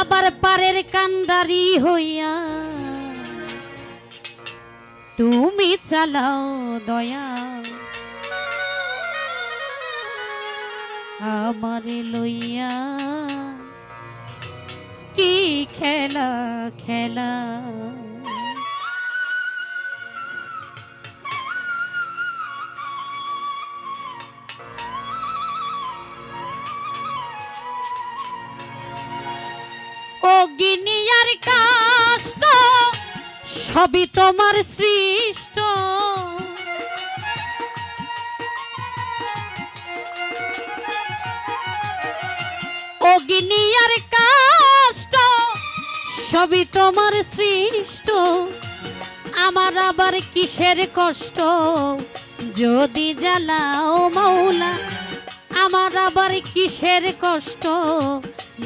আবার পারের কান্দারি হইয়া। তুমি চালাও দয়া। আমারে লইয়া কি খেলা খেলা? অগ্নিয়ার কাষ্ট, সবই তোমার সৃষ্ট। অগ্নিয়ার কাষ্ট, সবই তোমার সৃষ্ট। আমার আবার কিসের কষ্ট? যদি জ্বালাও মৌলা, আমার আবার কিসের কষ্ট?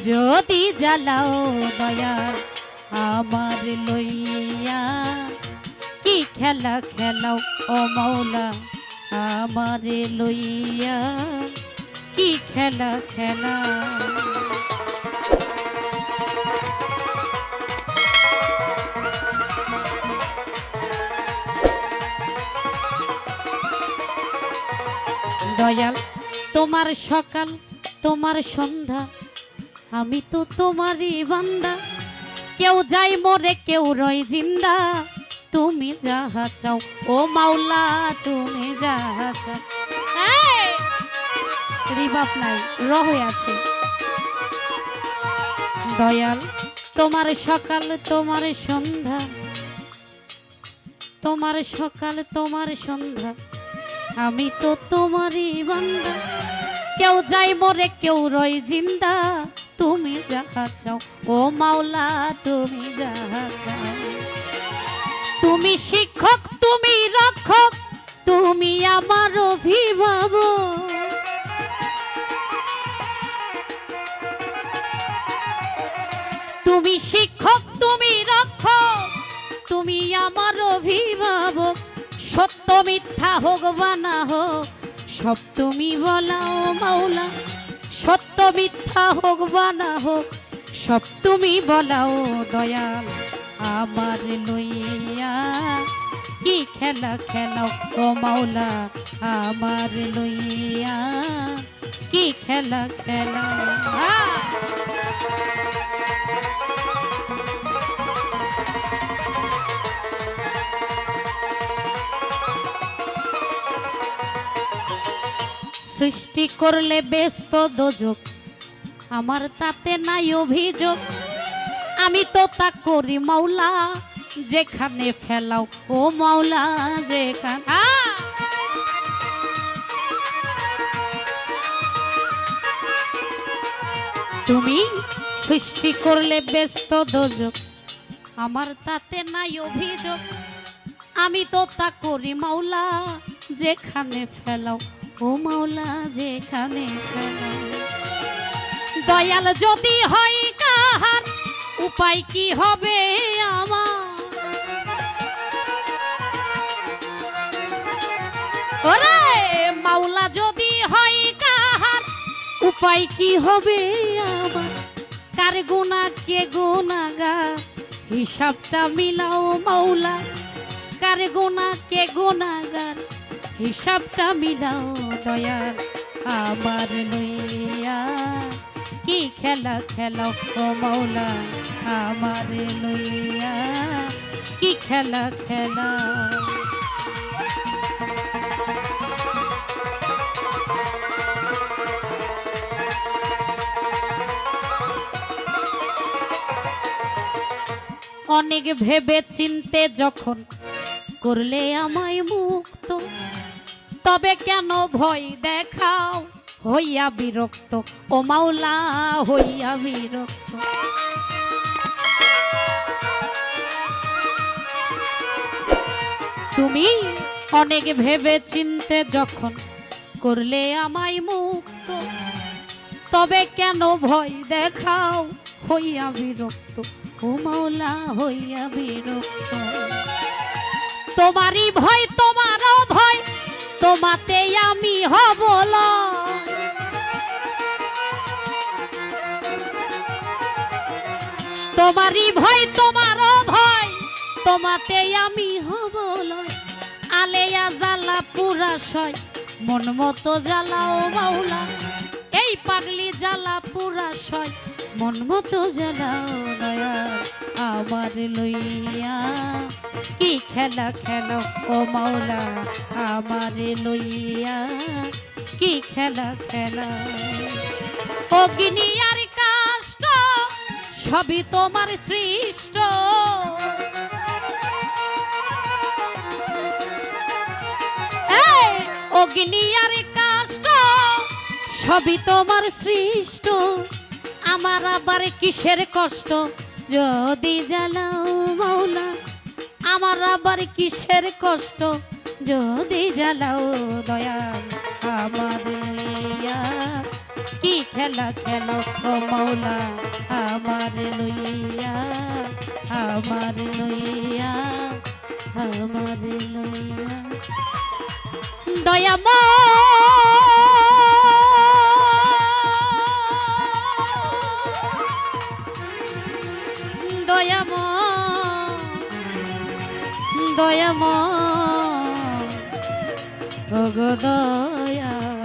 যদি জ্বালাও দয়া আমার লইয়া, কি খেলা খেলাও ও মৌলা আমারে লইয়া, কি খেলা খেলা। দয়াল, তোমার সকাল, তোমার সন্ধ্যা আমি তো তোমারই বান্দা। কেউ যাই মরে, কেউ রয় জিন্দা। তুমি যাহা চাও, ও মাওলা, তুমি যাহা চাও! রিবাপ নাই রহে আছে। দয়াল, তোমার সকাল, তোমার সন্ধ্যা। তোমার সকাল, তোমার সন্ধ্যা। আমি তো তোমারই বান্দা। কেউ যাই মরে, কেউ রয় জিন্দা। তুমি যাহা চাও, ও মাওলা, তুমি যাহা চাও। তুমি শিক্ষক, তুমি রক্ষক, তুমি আমার অভিভাবক। তুমি শিক্ষক, তুমি রক্ষক, তুমি আমার অভিভাবক। সত্য মিথ্যা হোক বা না হোক, সব তুমি বলাও মাওলা। সত্য মিথ্যা হোক বা না হোক, সব তুমি বলাও দয়াল আমার লইয়া। কি খেলা খেলাও ও মাওলা আমার লইয়া। কি খেলা খেলা সৃষ্টি করলে ব্যস্ত দোজক। আমার তাতে নাই অভিযোগ। আমি তো তা করি মাওলা, যেখানে ফেলাও ও মাওলা, যেখানে তুমি সৃষ্টি করলে ব্যস্ত দোজক। আমার তাতে নাই অভিযোগ। আমি তো তা করি মাওলা, যেখানে ফেলাও ও মাওলা যেখানে দয়াল যদি হয় কাহার, উপায় কি হবে আমার? ওরে, মাওলা যদি হয় কাহার, উপায় কি হবে আমার? কার গুণা, কে গুণাগা হিসাবটা মিলাও মাওলা। কার গুণা, কে গুণাগার? হিসাবটা মিলাও দয়াল আমার লইয়া। কি খেলা খেলাও ও মাওলা, আমার লইয়া। কি খেলা খেলা অনেক ভেবে চিনতে যখন করলে আমায় মুক্ত। তবে কেন ভয় দেখাও? হইয়া বিরক্ত। ও মাওলা, হইয়া বিরক্ত। তুমি অনেক ভেবে চিনতে যখন করলে আমায় মুক্ত, তবে কেন ভয় দেখাও? হইয়া বিরক্ত। ও মাওলা, হইয়া বিরক্ত। তোমারই ভয়, তোমারও ভয়, তোমাতে আমি হব তোমারই ভয়, তোমারও ভয়, তোমাতে আমি হব লয় আলেয়া জ্বালা, পুরা সয়, মন মতো জ্বালাও মাওলা। এই পাগলি জ্বালা, পুরা সয়, মন মতো জ্বালাও দয়া আমার লইয়া, কি খেলা খেলো ও মাওলা আমার লইয়া, কি খেলা খেলা? অগ্নি আর কাষ্ট, সবই তোমার সৃষ্ট। অগ্নি কাষ্ট, সবই তোমার সৃষ্ট। আমার আবার কিসের কষ্ট? যদি জ্বালাও মাওলা, আমার আবার কিসের কষ্ট? যদি জ্বালাও দয়াল আমার লইয়া, কি খেলা খেলো ও মাওলা আমার লইয়া আমার লইয়া আমার লইয়া। দয়াম দয়াম দয়াম ওগো দয়াম